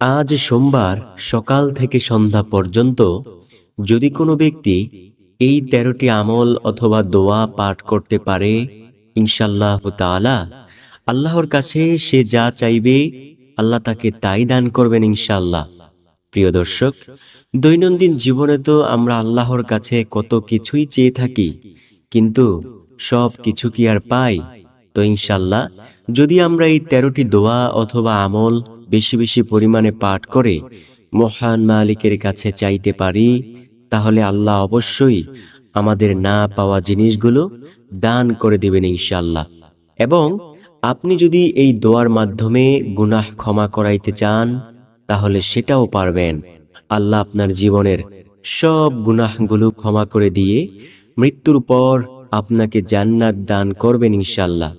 আজ সোমবার সকাল থেকে সন্ধ্যা পর্যন্ত যদি কোনো ব্যক্তি এই তেরোটি আমল অথবা দোয়া পাঠ করতে পারে ইনশাল্লাহ তাআলা আল্লাহর কাছে সে যা চাইবে আল্লাহ তাকে তাই দান করবেন ইনশাল্লাহ প্রিয় দর্শক, দৈনন্দিন জীবনে তো আমরা আল্লাহর কাছে কত কিছুই চেয়ে থাকি, কিন্তু সব কিছু কি আর পাই? তো ইনশাল্লাহ যদি আমরা এই তেরোটি দোয়া অথবা আমল বেশি বেশি পরিমাণে পাঠ করে মহান মালিকের কাছে চাইতে পারি, তাহলে আল্লাহ অবশ্যই আমাদের না পাওয়া জিনিসগুলো দান করে দেবেন ইনশাল্লাহ এবং আপনি যদি এই দোয়ার মাধ্যমে গুনাহ ক্ষমা করাইতে চান, তাহলে সেটাও পারবেন। আল্লাহ আপনার জীবনের সব গুনাহগুলো ক্ষমা করে দিয়ে মৃত্যুর পর আপনাকে জান্নাত দান করবেন ইনশাল্লাহ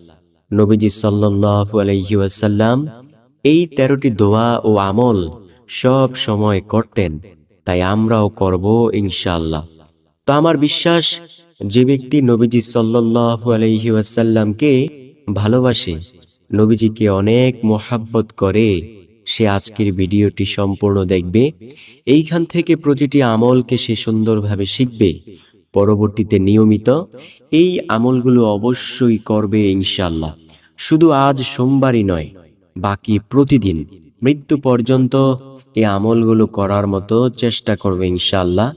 নবীজি সাল্লাল্লাহু আলাইহি ওয়াসাল্লাম এই তেরোটি দোয়া ও আমল সব সময় করতেন, তাই আমরাও করব ইনশাল্লাহ তো আমার বিশ্বাস, যে ব্যক্তি নবীজি ওয়াসাল্লামকে ভালোবাসে, নবীজিকে অনেক মোহাব্বত করে সে আজকের ভিডিওটি সম্পূর্ণ দেখবে। এইখান থেকে প্রতিটি আমলকে সে সুন্দরভাবে শিখবে, পরবর্তীতে নিয়মিত এই আমলগুলো অবশ্যই করবে ইনশাল্লাহ শুধু আজ সোমবারই নয় বাকি প্রতিদিন, মৃত্যু পর্যন্ত এই আমলগুলো করার মতো চেষ্টা করবে ইনশাল্লাহ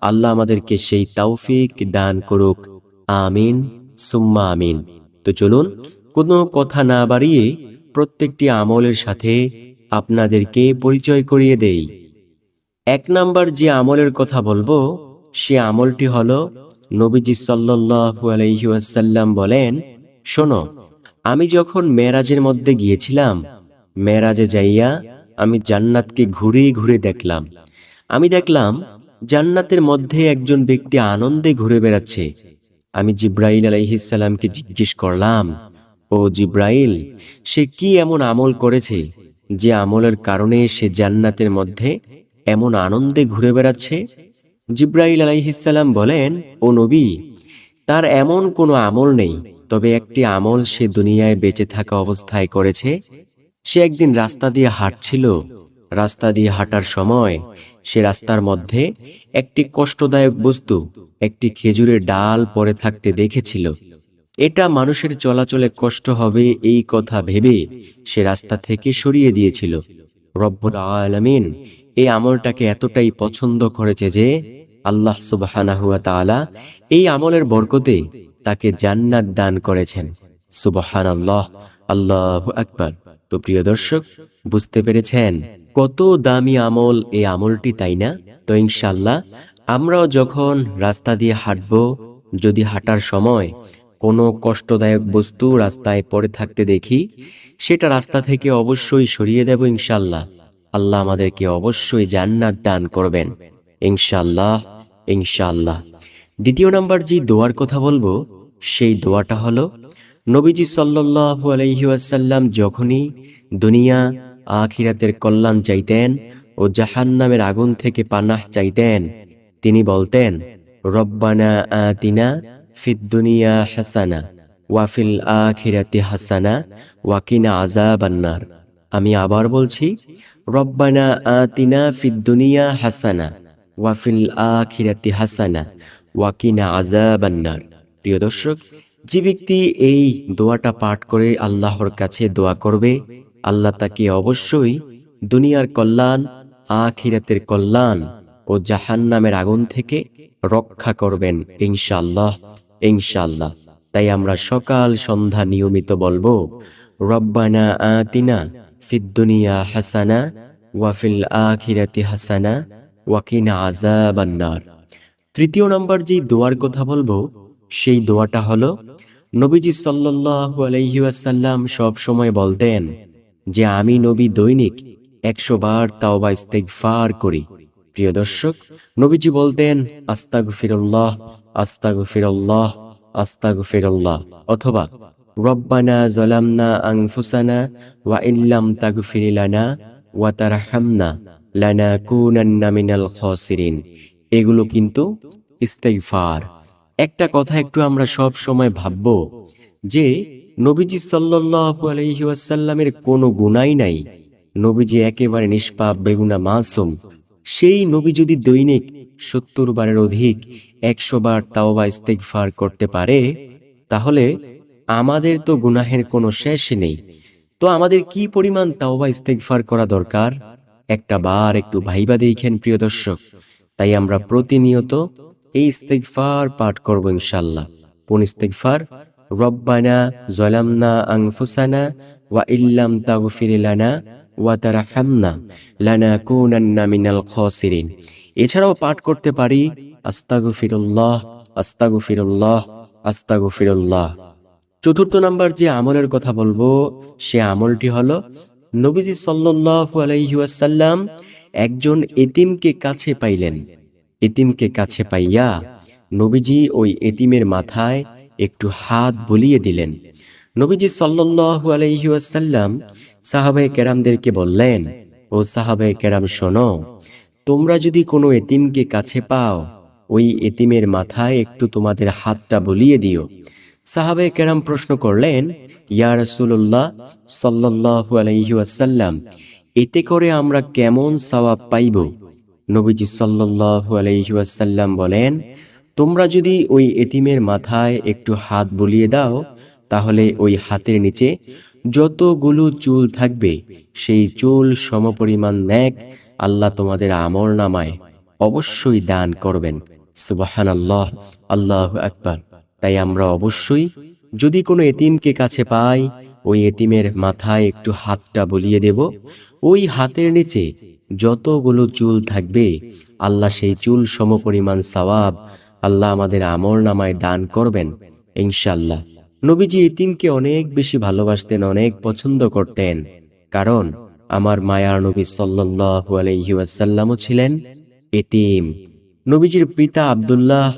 আল্লাহ আমাদেরকে সেই তৌফিক দান করুক। আমিন, সুম্মা আমিন। তো চলুন, কোনো কথা না বাড়িয়ে প্রত্যেকটি আমলের সাথে আপনাদেরকে পরিচয় করিয়ে দেই। এক নাম্বার যে আমলের কথা বলব, সে আমলটি হলো নবীজি সাল্লাল্লাহু আলাইহি ওয়াসাল্লাম বলেন, শোনো আমি যখন মেরাজের মধ্যে গিয়েছিলাম মেরাজে যাইয়া আমি জান্নাতকে ঘুরে ঘুরে দেখলাম। আমি দেখলাম, জান্নাতের মধ্যে একজন ব্যক্তি আনন্দে ঘুরে বেড়াচ্ছে। আমি জিব্রাইল আলাইহিসসালামকে জিজ্ঞেস করলাম, ও জিব্রাইল, সে কি এমন আমল করেছে যে আমলের কারণে সে জান্নাতের মধ্যে এমন আনন্দে ঘুরে বেড়াচ্ছে? জিব্রাইল আলাইহিসসালাম বলেন, ও নবী তার এমন কোনো আমল নেই, তবে একটি আমল সে দুনিয়ায় বেঁচে থাকা অবস্থায় করেছে। সে একদিন রাস্তা দিয়ে হাঁটছিল। রাস্তা দিয়ে হাঁটার সময় সে রাস্তার মধ্যে একটি কষ্টদায়ক বস্তু, একটি খেজুরের ডাল পরে থাকতে দেখেছিল। এটা মানুষের চলাচলে কষ্ট হবে এই কথা ভেবে সে রাস্তা থেকে সরিয়ে দিয়েছিল। রব্বুল আলামিন এই আমলটাকে এতটাই পছন্দ করেছে যে আল্লাহ সুবহানাহু ওয়া এই আমলের বরকতে তাকে জান্নাত দান করেছেন। সুবহানাল্লাহ, আল্লাহু আকবার। তো প্রিয় দর্শক, বুঝতে পেরেছেন কত দামি আমল এই আমলটি, তাই না? তো ইনশাল্লাহ আমরাও যখন রাস্তা দিয়ে হাঁটব, যদি হাঁটার সময় কোনো কষ্টদায়ক বস্তু রাস্তায় পড়ে থাকতে দেখি, সেটা রাস্তা থেকে অবশ্যই সরিয়ে দেব ইনশাল্লাহ আল্লাহ আমাদেরকে অবশ্যই জান্নাত দান করবেন। ইনশাল্লাহ ইনশাল্লাহ দ্বিতীয় নাম্বার যে দোয়ার কথা বলব, সেই দোয়াটা হলো, নবীজি সাল্লাল্লাহু আলাইহি ওয়াসাল্লাম যখনই দুনিয়া, আখিরাতের কল্যাণ চাইতেন ও জাহান্নামের আগুন থেকে পানাহ চাইতেন, তিনি বলতেন, রব্বানা আতিনা ফিদ দুনিয়া হাসানা ওয়াফিল আখিরাতি হাসানা ওয়াকিনা আযাবান্নার। আমি আবার বলছি, রব্বানা আতিনা ফিদ দুনিয়া হাসানা ওয়াফিল আখিরাতি হাসানা ওয়াকিনা আযাবান্নার প্রিয় দর্শক, যে ব্যক্তি এই দোয়াটা পাঠ করে আল্লাহর কাছে দোয়া করবে, আল্লাহ তাকে অবশ্যই দুনিয়ার কল্যাণ, আখিরাতের কল্যাণ ও জাহান্নামের আগুন থেকে রক্ষা করবেন ইনশাআল্লাহ ইনশাআল্লাহ। তাই আমরা সকাল সন্ধ্যা নিয়মিত বলব, রব্বানা আতিনা ফিদ দুনিয়া হাসানা ওয়াফিল আখিরাতি হাসানা ওয়াকিনা আযাবান্নার। তৃতীয় নম্বর যেই দোয়ার কথা বলব, সেই দোয়াটা হলো, নবীজি সাল্লাল্লাহু আলাইহি সব সময় বলতেন যে, আমি নবী দৈনিক একশো বার তাওবা ইস্তেগফার করি। প্রিয় দর্শক, নবীজি বলতেন, আস্তাগফিরুল্লাহ আস্তাগফিরুল্লাহ আস্তাগফিরুল্লাহ। অথবা, রব্বানা জালামনা আনফুসানা ওয়া ইল্লাম তাগফির লানা ওয়া তারহামনা। এগুলো কিন্তু ইস্তেগফার। একটা কথা একটু আমরা সব সময় ভাবব, যে নবীজি সাল্লাল্লাহু আলাইহি কোনো গুনাই নাই। নবীজি একেবারে নিষ্পাপ, বেগুনা মাসুম। সেই নবী যদি দৈনিক সত্তর বারের অধিক, একশো বার তাওবা ইস্তেগফার করতে পারে, তাহলে আমাদের তো গুনাহের কোনো শেষ নেই। তো আমাদের কি পরিমাণ তাওবা ইস্তেগফার করা দরকার? একটা বার একটু ভাইবা দেখেন প্রিয় দর্শক। তাই আমরা প্রতিনিয়ত এই ইস্তেগফার পাঠ করব ইনশাল্লাহ কোন ইস্তেগফার? রব্বানা জলামনা আনফুসানা ওয়া ইল্লাম তাগফির লানা ওয়া তারহামনা লানাকুনান্না মিনাল খাসিরিন। এছাড়াও পাঠ করতে পারি, আস্তাগফিরুল্লাহ আস্তাগফিরুল্লাহ আস্তাগফিরুল্লাহ। চতুর্থ নাম্বার যে আমলের কথা বলব, সে আমলটি হলো নবীজি সাল্লাল্লাহু আলাইহি একজন এতিমকে কাছে পাইলেন। এতিমকে কাছে পাইয়া নবীজি ওই এতিমের মাথায় একটু হাত বলিয়ে দিলেন। নবীজি সাল্লাল্লাহু আলাইহি ওয়াসাল্লাম সাহাবায়ে কেরামদেরকে বললেন, ও সাহাবায়ে কেরাম, শোনো, তোমরা যদি কোনো এতিমকে কাছে পাও, ওই এতিমের মাথায় একটু তোমাদের হাতটা বলিয়ে দিও। সাহাবে কেরাম প্রশ্ন করলেন, ইয়া রাসূলুল্লাহ সাল্লাল্লাহু আলাইহি এতে করে আমরা কেমন সওয়াব পাইব? নবীজি সাল্লাল্লাহু আলাইহি ওয়াসাল্লাম বলেন, তোমরা যদি ওই এতিমের মাথায় একটু হাত বুলিয়ে দাও, তাহলে ওই হাতের নিচে যতগুলো চুল থাকবে, সেই চুল সমপরিমাণ ন্যাক আল্লাহ তোমাদের আমল নামায় অবশ্যই দান করবেন। সুবাহান আল্লাহ আল্লাহ আকবার। তাই আমরা অবশ্যই যদি কোনো এতিমকে কাছে পাই, ওই এতিমের মাথায় একটু হাতটা বলিয়ে দেব। ওই হাতের নিচে যতগুলো চুল থাকবে, আল্লাহ সেই চুল সমপরিমাণ সওয়াব আল্লাহ আমাদের আমল নামায় দান করবেন ইনশাল্লাহ নবীজি এতিমকে অনেক বেশি ভালোবাসতেন, অনেক পছন্দ করতেন। কারণ আমার মায়ার নবী সাল্লাল্লাহু আলাইহি ওয়াসাল্লামও ছিলেন এতিম। নবীজির পিতা আব্দুল্লাহ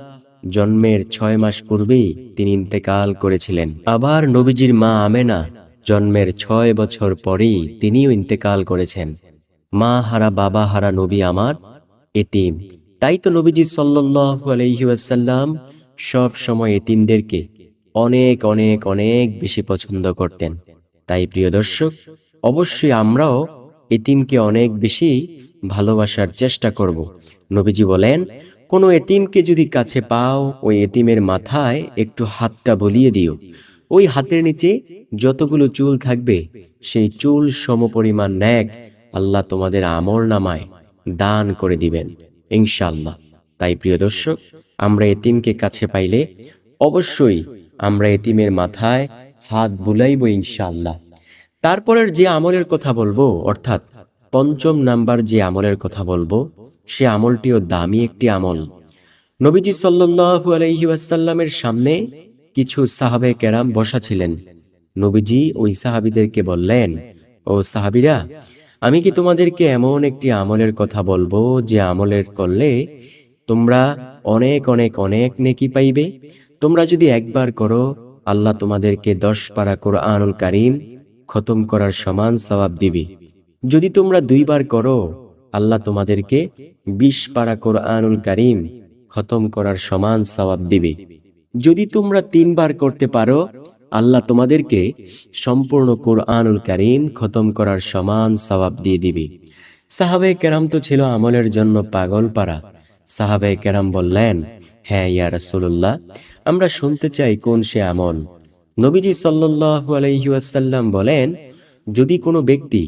জন্মের ছয় মাস পূর্বেই তিনি ইন্তেকাল করেছিলেন। আবার নবীজির মা আমেনা জন্মের ছয় বছর পরেই তিনিও ইন্তেকাল করেছেন। মা হারা, বাবা হারা, নবী আমার এতিম। তাই তো নবীজি সাল্লাল্লাহু আলাইহি ওয়াসাল্লাম সব সময় এতিমদেরকে অনেক অনেক অনেক বেশি পছন্দ করতেন। তাই প্রিয় দর্শক, অবশ্যই আমরাও এতিমকে অনেক বেশি ভালোবাসার চেষ্টা করব। নবীজি বলেন, কোনো এতিমকে যদি কাছে পাও, ওই এতিমের মাথায় একটু হাতটা বলিয়ে দিও। ওই হাতের নিচে যতগুলো চুল থাকবে, সেই চুল সমপরিমাণ ন্যাক আল্লাহ তোমাদের আমল নামায় দান করে দিবেন ইনশাল্লাহ তাই প্রিয় দর্শক, আমরা এতিমকে কাছে পাইলে অবশ্যই আমরা এতিমের মাথায় হাত বুলাইব ইনশাল্লাহ তারপরের যে আমলের কথা বলব, অর্থাৎ পঞ্চম নাম্বার যে আমলের কথা বলব সে আমলটিও দামি একটি আমল। নবীজি আলাইহি ওয়াসাল্লামের সামনে কিছু সাহাবে কেরাম বসা ছিলেন। নবীজি ওই সাহাবিদেরকে বললেন, ও সাহাবিরা, আমি কি তোমাদেরকে এমন একটি আমলের কথা বলব যে আমলের করলে তোমরা অনেক অনেক অনেক নেকি পাইবে? তোমরা যদি একবার করো, আল্লাহ তোমাদেরকে দশ পারা কোরআনুল কারিম খতম করার সমান সওয়াব দিবে। যদি তোমরা দুইবার করো আল্লাহ তোমাদেরকে বিশ পারা কোরআনুল কারিম খতম করার সমান সওয়াব দিবে। যদি তোমরা তিনবার করতে পারো, আল্লাহ তোমাদেরকে সম্পূর্ণ কোরআনুল কারিম খতম করার সমান সওয়াব দিয়ে দিবে। সাহাবে কেরাম তো ছিল আমলের জন্য পাগল পারা। সাহাবে কেরাম বললেন হ্যাঁ ইয়া রাসূলুল্লাহ, আমরা শুনতে চাই কোন সে আমল। নবীজি সাল্লাল্লাহু আলাইহি ওয়াসাল্লাম বলেন যদি কোনো ব্যক্তি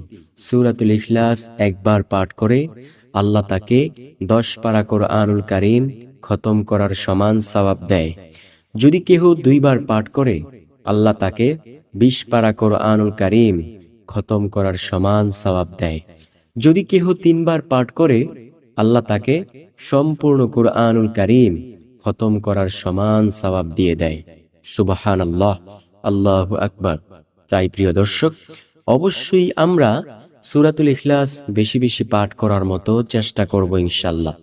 সুরাতুল ইখলাস একবার পাঠ করে, আল্লাহ তাকে দশ পারা কোরআনুল কারিম খতম করার সমান সওয়াব দেয়। যদি কেহ দুইবার পাঠ করে, আল্লাহ তাকে বিশ পারা কোরআনুল কারিম খতম করার সমান সওয়াব দেয়। যদি কেহ তিনবার পাঠ করে, আল্লাহ তাকে সম্পূর্ণ কোরআনুল কারিম খতম করার সমান সওয়াব দিয়ে দেয়। সুবাহান আল্লাহ আল্লাহ আকবর। তাই প্রিয় দর্শক অবশ্যই আমরা সুরাতুল ইখলাস বেশি বেশি পাঠ করার মতো চেষ্টা করব ইনশাল্লাহ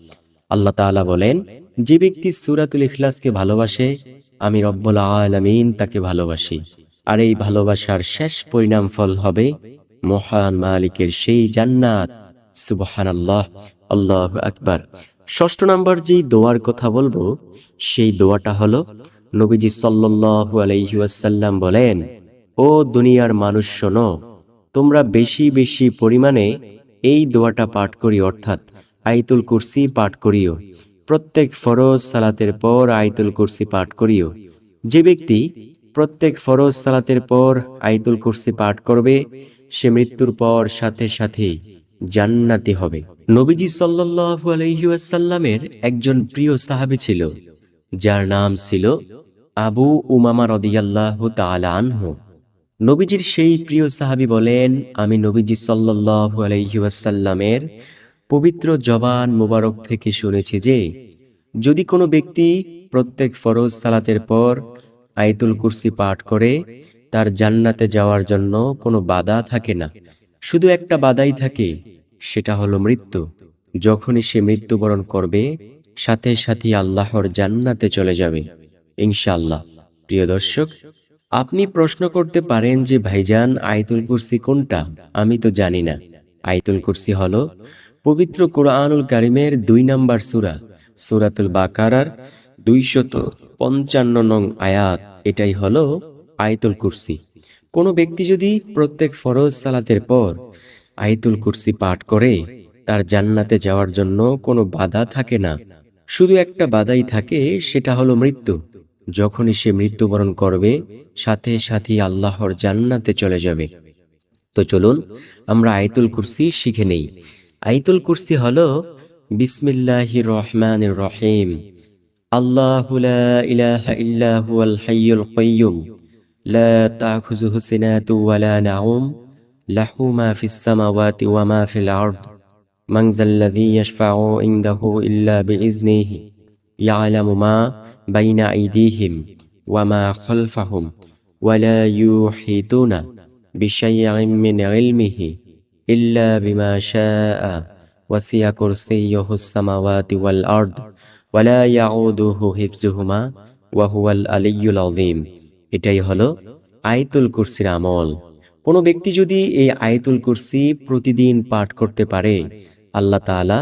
আল্লাহ তাআলা বলেন, যে ব্যক্তি সুরাতুল ইখলাসকে ভালোবাসে, আমি রব্বুল আলামিন তাকে ভালোবাসি। আর এই ভালোবাসার শেষ পরিণাম ফল হবে মহান মালিকের সেই জান্নাত। সুবহানাল্লাহ। আল্লাহ আল্লাহ আকবার। ষষ্ঠ নাম্বার যেই দোয়ার কথা বলব, সেই দোয়াটা হলো, নবীজি সাল্লাল্লাহু আলাইহি বলেন, ও দুনিয়ার মানুষ শোনো তোমরা বেশি বেশি পরিমাণে এই দোয়াটা পাঠ করি অর্থাৎ আইতুল কুরসি পাঠ করিও। প্রত্যেক ফরজ সালাতের পর আইতুল কুরসি পাঠ করিও। যে ব্যক্তি প্রত্যেক ফরজ সালাতের পর আইতুল কুরসি পাঠ করবে, সে মৃত্যুর পর সাথে সাথে জান্নাতি হবে। নবীজি সাল্লাল্লাহু আলাইহি ওয়াসাল্লামের একজন প্রিয় সাহাবী ছিল, যার নাম ছিল আবু উমামা রাদিয়াল্লাহু তাআলা আনহু। নবীজির সেই প্রিয় সাহাবী বলেন, আমি নবীজি সাল্লাল্লাহু আলাইহি ওয়াসাল্লামের পবিত্র জবান মোবারক থেকে শুনেছি যে, যদি কোনো ব্যক্তি প্রত্যেক ফরজ সালাতের পর আয়াতুল কুরসি পাঠ করে, তার জান্নাতে যাওয়ার জন্য কোনো বাধা থাকে না। শুধু একটা বাধাই থাকে, সেটা হলো মৃত্যু। যখনই সে মৃত্যুবরণ করবে, সাথে সাথে আল্লাহর জান্নাতে চলে যাবে। ইনশাআল্লাহ। প্রিয় দর্শক আপনি প্রশ্ন করতে পারেন যে, ভাইজান, আয়াতুল কুরসি কোনটা? আমি তো জানি না। আয়াতুল কুরসি হল পবিত্র কোরআনুল কারিমের দুই নাম্বার সুরা, সুরাতুল বাকারার দুইশত পঞ্চান্ন নং আয়াত। এটাই হলো আয়াতুল কুরসি। কোনো ব্যক্তি যদি প্রত্যেক ফরজ সালাতের পর আয়াতুল কুরসি পাঠ করে, তার জান্নাতে যাওয়ার জন্য কোনো বাধা থাকে না। শুধু একটা বাধাই থাকে, সেটা হলো মৃত্যু। যখনই সে মৃত্যুবরণ করবে, সাথে সাথে আল্লাহর জান্নাতে চলে যাবে। তো চলুন, আমরা আয়াতুল কুরসি শিখে নেই। আয়াতুল কুরসি হলো, বিসমিল্লাহির রহমান রহিম। আল্লাহ লা মা ওয়া ফিল আরদ। মান ইল্লা ইয়ালামু মা বাইনা আইদিহিম ওয়া মা খলফাহুম ওয়া লা ইউহিতুনা বিশাইয়িন মিন ইলমিহি ইল্লা বিমা শাআ ওয়াসিয়া কুরসিয়্যুহুস সামাওয়াতি ওয়াল আরদ ওয়া লা ইয়াউদুহু হিফযুহুমা ওয়া হুয়াল আলিয়্যুল আযীম এটাই হলো আয়াতুল কুরসির আমল। কোনো ব্যক্তি যদি এই আয়াতুল কুরসি প্রতিদিন পাঠ করতে পারে, আল্লাহ তাআলা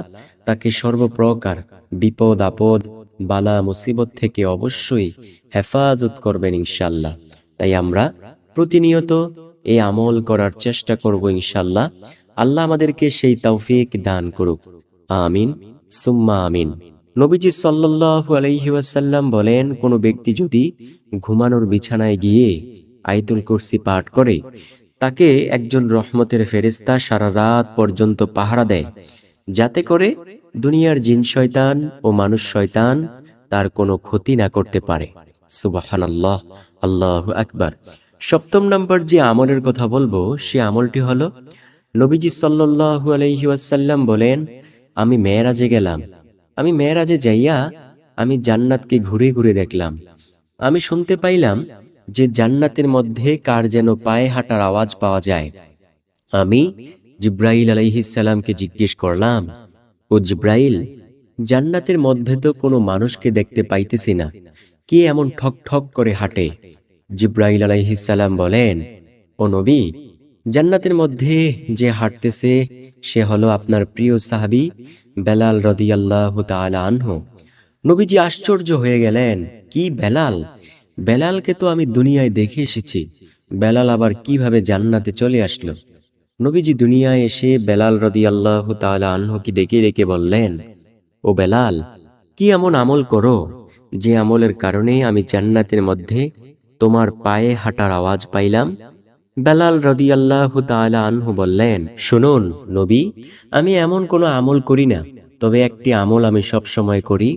তাকে সর্বপ্রকার বিপদ আপদ বালা মুসিবত থেকে অবশ্যই হেফাজত করবেন ইনশাল্লাহ তাই আমরা প্রতিনিয়ত এই আমল করার চেষ্টা করব ইনশাল্লাহ আল্লাহ আমাদেরকে সেই তৌফিক দান করুক। আমিন। সুম্মা আমিন। নবীজি সাল্লাল্লাহু আলাইহি ওয়াসাল্লাম বলেন, কোনো ব্যক্তি যদি ঘুমানোর বিছানায় গিয়ে আয়াতুল কুরসি পাঠ করে, তাকে একজন রহমতের ফেরেশতা সারা রাত পর্যন্ত পাহারা দেয়। যাতে করে দুনিয়ার জিন শয়তান ও মানুষ শয়তান তার কোনো ক্ষতি না করতে পারে। সুবহানাল্লাহ। আল্লাহু আকবার। সপ্তম নম্বর যে আমলের কথা বলব, সে আমলটি হলো, নবীজি সাল্লাল্লাহু আলাইহি ওয়াসাল্লাম বলেন, আমি মেয়েরাজে গেলাম। আমি মেয়েরাজে যাইয়া আমি জান্নাতকে ঘুরে ঘুরে দেখলাম। আমি শুনতে পাইলাম যে জান্নাতের মধ্যে কার যেন পায়ে হাঁটার আওয়াজ পাওয়া যায়। আমি জিব্রাইল আলাইহিসাল্লামকে জিজ্ঞেস করলাম, ও জিব্রাইল, জান্নাতের মধ্যে তো কোনো মানুষকে দেখতে পাইতেছি না। কে এমন ঠক ঠক করে হাঁটে? জিব্রাইল আলাইহিসাল্লাম বলেন, ও নবী, জান্নাতের মধ্যে যে হাঁটতেছে, সে হলো আপনার প্রিয় সাহাবী বেলাল রদিয়াল্লাহু তাআলা আনহু। নবীজি আশ্চর্য হয়ে গেলেন, কি বেলাল? বেলালকে তো আমি দুনিয়ায় দেখে এসেছি। বেলাল আবার কীভাবে জান্নাতে চলে আসলো? নবীজি দুনিয়ায় এসে বেলাল রদি আল্লাহ তাআলা আনহুকে ডেকে ডেকে বললেন, ও বেলাল, কি এমন আমল করো যে আমলের কারণে আমি জান্নাতের মধ্যে তোমার পায়ে হাঁটার আওয়াজ পাইলাম? বেলাল রদিয়াল্লাহু তাআলা আনহু বললেন, শুনুন নবী, আমি এমন কোনো আমল করি না, তবে একটি আমল আমি সব সময় করি।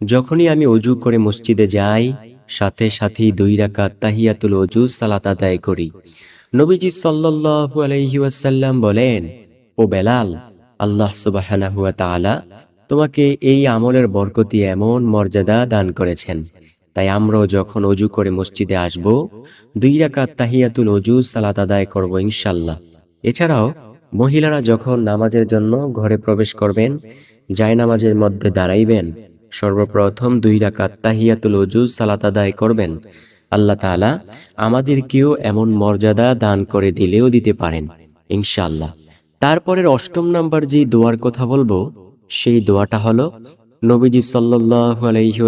যখনই আমি অজু করে মসজিদে যাই, সাথে সাথেই দুই রাকাত তাহিয়াতুল অজু সালাত আদায় করি। নবীজি সাল্লাল্লাহু আলাইহি ওয়াসাল্লাম বলেন, ও বেলাল, আল্লাহ তাআলা তোমাকে এই আমলের বরকতি এমন মর্যাদা দান করেছেন। তাই আমরাও যখন অজু করে মসজিদে আসব, দুই রাকাত তাহিয়াতুল অজু সালাত আদায় করব ইনশাল্লাহ এছাড়াও মহিলারা যখন নামাজের জন্য ঘরে প্রবেশ করবেন যায় নামাজের মধ্যে দাঁড়াইবেন, সর্বপ্রথম দুই রাকাত তাহিয়াতুল অজু সালাত আদায় করবেন। আল্লাহ তাআলা আমাদেরকেও এমন মর্যাদা দান করে দিলেও দিতে পারেন, ইনশাআল্লাহ। তারপরের অষ্টম নাম্বার যে দোয়ার কথা বলব, সেই দোয়াটা হলো, নবীজি সাল্লাল্লাহু আলাইহি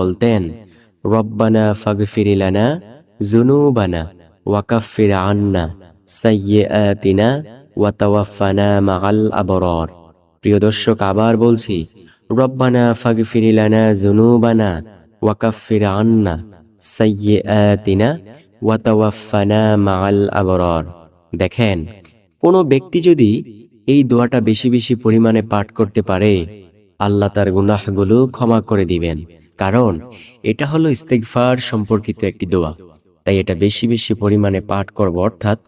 বলতেন, রব্বানা ফাগফির লানা যুনুবানা ওয়াকাফির আন্না সাইয়্যাতিনা ওয়া তাওয়াফানা মাআল আবরার। প্রিয় দর্শক, আবার বলছি, রব্বানা ফাগফির লানা যুনুবানা ওয়া কাফির আন্না দেখেন, কোনো ব্যক্তি যদি এই দোয়াটা বেশি বেশি পরিমাণে পাঠ করতে পারে, আল্লাহ তার গুনাহগুলো ক্ষমা করে দিবেন। কারণ এটা হলো ইস্তেগফার সম্পর্কিত একটি দোয়া। তাই এটা বেশি বেশি পরিমাণে পাঠ করব, অর্থাৎ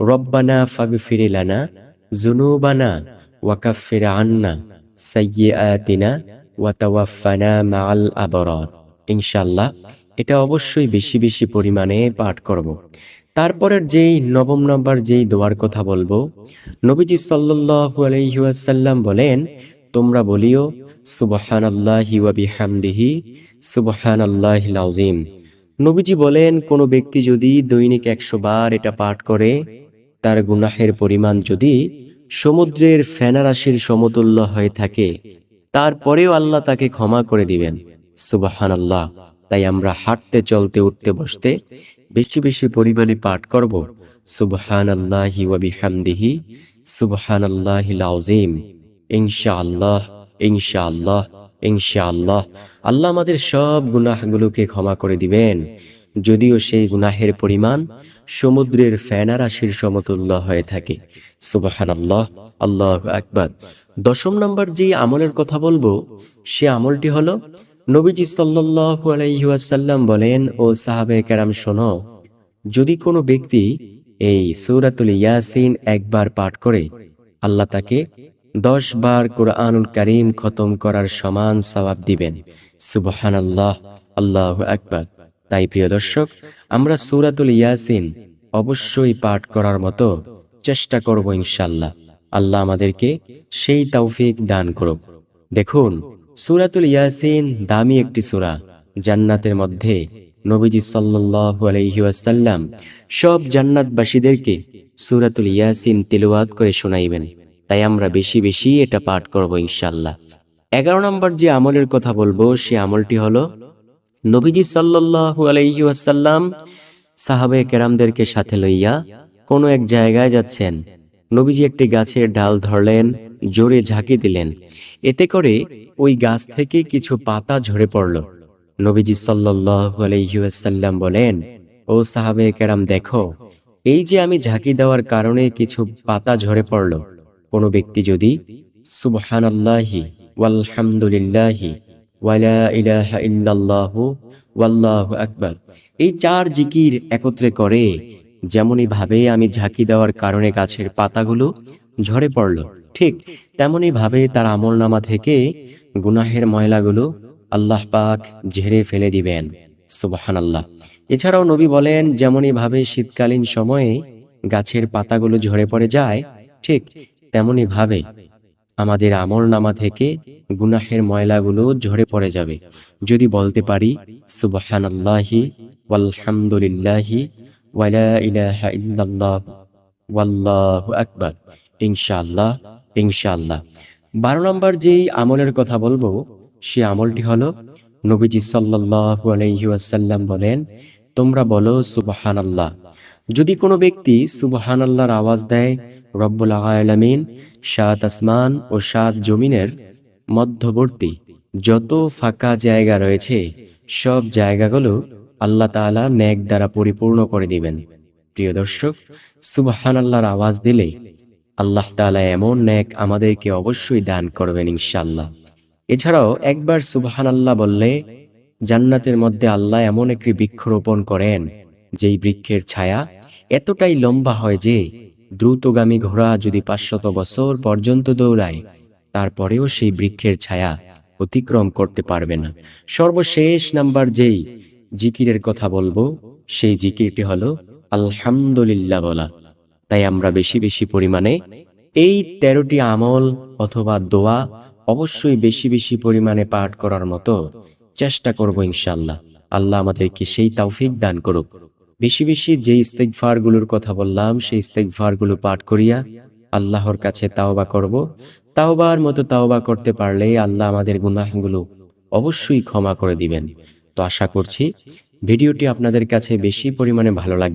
রব্বানা ফাগফির লানা যুনুবানা ওয়া কাফির আন্না সাইয়্যাতিনা ওয়া তাওয়াফানা মাআল আবরার। ইনশাআল্লাহ এটা অবশ্যই বেশি বেশি পরিমাণে পাঠ করব। তারপরের যেই নবম নম্বর যেই দোয়ার কথা বলব, নবীজি সাল্লাল্লাহু আলাইহি ওয়াসাল্লাম বলেন, তোমরা বলিও, সুবহানাল্লাহি ওয়া বিহামদিহি, সুবহানাল্লাহিল লাউজিম নবীজি বলেন, কোনো ব্যক্তি যদি দৈনিক একশো বার এটা পাঠ করে, তার গুনাহের পরিমাণ যদি সমুদ্রের ফেনারাশির সমতুল্য হয়ে থাকে, তারপরেও আল্লাহ তাকে ক্ষমা করে দিবেন। সুবাহান আল্লাহ তাই আমরা হাঁটতে, চলতে, উঠতে, বসতে বেশি বেশি পরিমাণে পাঠ করব। সুবহান আল্লাহি ওয়াবিহামদিহি সুবহান আল্লাহিল আযীম। ইনশাআল্লাহ ইনশাআল্লাহ ইনশাআল্লাহ। আল্লাহ আমাদের সব গুনাহগুলোকে ক্ষমা করে দিবেন। যদিও সেই গুনাহের পরিমাণ সমুদ্রের ফেনা রাশির সমতুল্য হয়ে থাকে। সুবহানাল্লাহ, আল্লাহ আকবার। দশম নম্বর যে আমলের কথা বলব, সে আমলটি হলো নবীজি সাল্লাল্লাহু আলাইহি ওয়াসাল্লাম বলেন, ও সাহাবে কেরাম, শোনো, যদি কোনো ব্যক্তি এই সূরাতুল ইয়াসিন একবার পাঠ করে, আল্লাহ তাকে দশ বার কোরআনুল করিম খতম করার সমান সওয়াব দিবেন। সুবহান আল্লাহ আকবার। তাই প্রিয় দর্শক, আমরা সূরাতুল ইয়াসিন অবশ্যই পাঠ করার মতো চেষ্টা করব ইনশাল্লাহ আল্লাহ আমাদেরকে সেই তৌফিক দান করুক। দেখুন সূরাতুল ইয়াসিন দামি একটি সুরা, জান্নাতের মধ্যে নবীজি সাল্লাল্লাহু আলাইহি সব জান্নাতবাসীদেরকে সুরাতুল ইয়াসিন তিলাওয়াত করে শোনাইবেন। তাই আমরা বেশি বেশি এটা পাঠ করব ইনশাল্লাহ এগারো নম্বর যে আমলের কথা বলব, সে আমলটি হলো, নবীজি সাল্লাল্লাহু আলাইহি ওয়াসাল্লাম সাহাবে কেরামদেরকে সাথে লইয়া কোনো এক জায়গায় যাচ্ছেন। নবীজি একটি গাছের ডাল ধরলেন, জোরে ঝাঁকি দিলেন। এতে করে ওই গাছ থেকে কিছু পাতা ঝরে পড়ল। নবীজি ওয়াসাল্লাম বলেন, ও সাহাবে কেরাম, দেখো, এই যে আমি ঝাঁকি দেওয়ার কারণে কিছু পাতা ঝরে পড়ল। কোনো ব্যক্তি যদি, সুবহানাল্লাহি ওয়ালহামদুলিল্লাহি ওয়ালা ইলাহা ইল্লাল্লাহু ওয়াল্লাহু আকবার এই চার জিকির একত্রে করে যেমনই ভাবে আমি ঝাঁকি দেওয়ার কারণে গাছের পাতাগুলো ঝরে পড়ল, ঠিক তেমনই ভাবে তার আমলনামা থেকে গুনাহের ময়লাগুলো আল্লাহ পাক ঝেড়ে ফেলে দিবেন, সুবহানাল্লাহ। এছাড়াও নবী বলেন যেমনই ভাবে শীতকালীন সময়ে গাছের পাতাগুলো ঝরে পড়ে যায়, ঠিক তেমনই ভাবে আমাদের আমল নামা থেকে গুনাহের ময়লাগুলো ঝরে পড়ে যাবে। যদি বলতে পারি, সুবহানাল্লাহি ওয়ালহামদুলিল্লাহি ওয়ালা ইলাহা ইল্লাল্লাহ ওয়াল্লাহু আকবার ইনশাআল্লাহ ইনশাআল্লাহ বারো নম্বর যেই আমলের কথা বলব, সে আমলটি হলো নবীজি সাল্লাল্লাহু আলাইহি ওয়াসাল্লাম বলেন, তোমরা বলো, সুবহানাল্লাহ। যদি কোনো ব্যক্তি সুবহানাল্লাহর আওয়াজ দেয়, রব্বুল আলামিন, সাত আসমান ও সাত জমিনের মধ্যবর্তী যত ফাঁকা জায়গা রয়েছে, সব জায়গাগুলো আল্লাহ তাআলা নেক দ্বারা পরিপূর্ণ করে দিবেন। প্রিয় দর্শক সুবাহান আল্লাহর আওয়াজ দিলে আল্লাহ তাআলা এমন নেক আমাদেরকে অবশ্যই দান করবেন ইনশাআল্লাহ। এছাড়াও একবার সুবাহান আল্লাহ বললে, জান্নাতের মধ্যে আল্লাহ এমন একটি বৃক্ষরোপণ করেন, যেই বৃক্ষের ছায়া এতটাই লম্বা হয় যে দ্রুতগামী ঘোড়া যদি পাঁচশত বছর পর্যন্ত দৌড়ায়, তারপরেও সেই বৃক্ষের ছায়া অতিক্রম করতে পারবে না। সর্বশেষ নাম্বার যেই জিকিরের কথা বলব, সেই জিকিরটি হলো, আলহামদুলিল্লাহ বলা। তাই আমরা বেশি বেশি পরিমাণে এই তেরোটি আমল অথবা দোয়া অবশ্যই বেশি বেশি পরিমাণে পাঠ করার মতো চেষ্টা করব ইনশাল্লাহ আল্লাহ আমাদেরকে সেই তৌফিক দান করুক। বেশি বেশি যে ইস্তেকফারগুলোর কথা বললাম, সেই ইস্তেকফারগুলো পাঠ করিয়া আল্লাহর কাছে তাওবা করব। তাওবার মতো তাওবা করতে পারলে আল্লাহ আমাদের গুনাহগুলো অবশ্যই ক্ষমা করে দিবেন। তো আশা করছি ভিডিওটি আপনাদের কাছে বেশি পরিমাণে ভালো লাগবে।